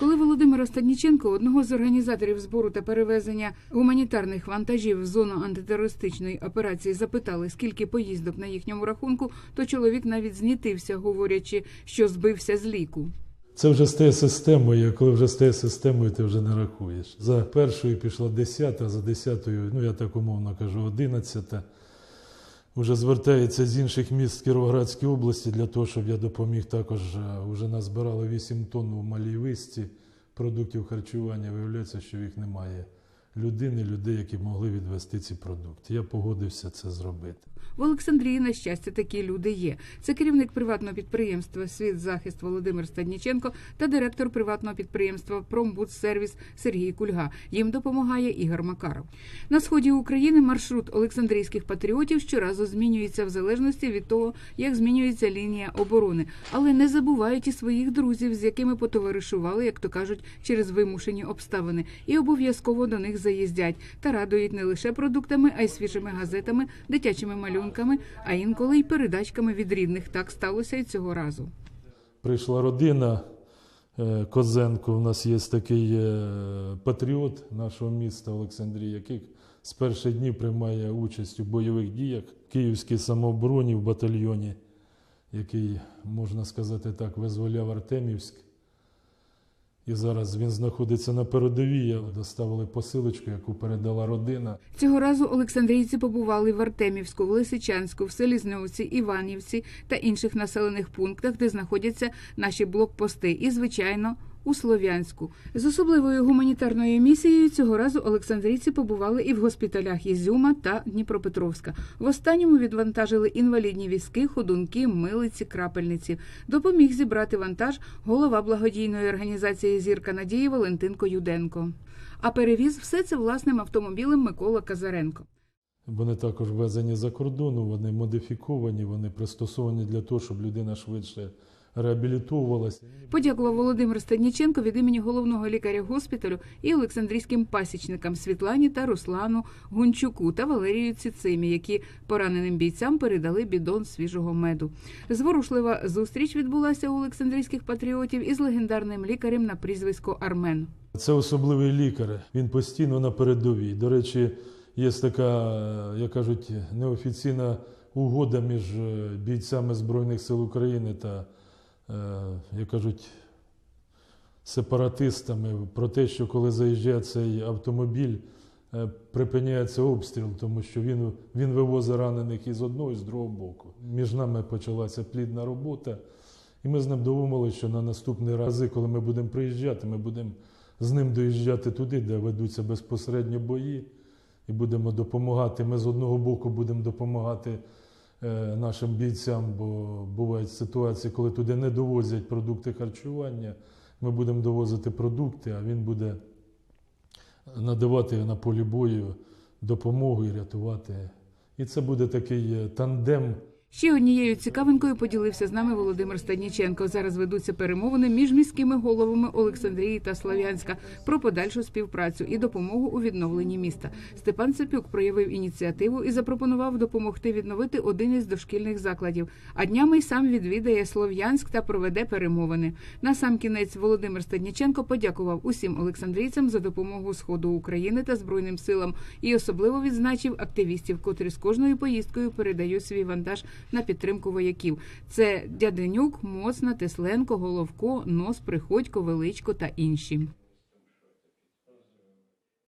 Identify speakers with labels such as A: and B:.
A: Коли Володимира Стадніченко, одного з організаторів збору та перевезення гуманітарних вантажів в зону антитерористичної операції, запитали, скільки поїздок на їхньому рахунку, то чоловік навіть знітився, говорячи, що збився з ліку.
B: Це вже стає системою, коли вже стає системою, ти вже не рахуєш. За першою пішла десята, за десятою, ну я так умовно кажу, одинадцята. Вже звертається з інших міст Кіровоградської області для того, щоб я допоміг також. Вже назбирали 8 тонн у малій висті продуктів харчування. Виявляється, що їх немає. Людини, людей, які могли відвести ці продукти. Я погодився це зробити.
A: В Олександрії, на щастя, такі люди є. Це керівник приватного підприємства «Світзахист» Володимир Стадніченко та директор приватного підприємства «Промбудсервіс» Сергій Кульга. Їм допомагає Ігор Макаров. На сході України маршрут Олександрійських патріотів щоразу змінюється в залежності від того, як змінюється лінія оборони. Але не забувають і своїх друзів, з якими потоваришували, як то кажуть, через вимушені обставини, і обов'язково до них заїздять та радують не лише продуктами, а й свіжими газетами, дитячими малюнками, а інколи й передачками від рідних. Так сталося і цього разу.
B: Прийшла родина е, Козенко. У нас є такий е, патріот нашого міста Олександрії, який з перших днів приймає участь у бойових діях Київській самообороні в батальйоні, який, можна сказати так, визволяв Артемівськ. І зараз він знаходиться на передовій. Доставили посилочку, яку передала родина.
A: Цього разу олександрійці побували в Артемівську, в Лисичанську, в Селізновці, Іванівці та інших населених пунктах, де знаходяться наші блокпости, і, звичайно, у Слов'янську. З особливою гуманітарною місією цього разу олександрійці побували і в госпіталях Ізюма та Дніпропетровська. В останньому відвантажили інвалідні візки, ходунки, милиці, крапельниці. Допоміг зібрати вантаж голова благодійної організації Зірка Надії Валентинко Юденко. А перевіз все це власним автомобілем Микола Казаренко.
B: Вони також ввезені за кордону, вони модифіковані, вони пристосовані для того, щоб людина швидше реабілітовувалася.
A: Подякував Володимир Стадніченко від імені головного лікаря госпіталю і олександрійським пасічникам Світлані та Руслану Гунчуку та Валерію Ціцимі, які пораненим бійцям передали бідон свіжого меду. Зворушлива зустріч відбулася у олександрійських патріотів із легендарним лікарем на прізвисько Армен.
B: Це особливий лікар. Він постійно на передовій. До речі, є така, як кажуть, неофіційна угода між е, бійцями Збройних сил України та, як кажуть, сепаратистами про те, що коли заїжджає цей автомобіль, е, припиняється обстріл, тому що він, він вивозить ранених із одного і з другого боку. Між нами почалася плідна робота, і ми з ним домовилися, що на наступні рази, коли ми будемо приїжджати, ми будемо з ним доїжджати туди, де ведуться безпосередньо бої, і будемо допомагати. Ми з одного боку будемо допомагати е, нашим бійцям, бо бувають ситуації, коли туди не довозять продукти харчування. Ми будемо довозити продукти, а він буде надавати на полі бою допомогу і рятувати. І це буде такий е, тандем.
A: Ще однією цікавинкою поділився з нами Володимир Стадніченко. Зараз ведуться перемовини між міськими головами Олександрії та Слав'янська про подальшу співпрацю і допомогу у відновленні міста. Степан Цепюк проявив ініціативу і запропонував допомогти відновити один із дошкільних закладів. А днями й сам відвідає Слов'янськ та проведе перемовини. На сам кінець Володимир Стадніченко подякував усім олександрійцям за допомогу Сходу України та Збройним силам і особливо відзначив активістів, котрі з кожною поїздкою передають свій вантаж на підтримку вояків. Це Дяденюк, Моцна, Тесленко, Головко, Нос, Приходько, Величко та інші.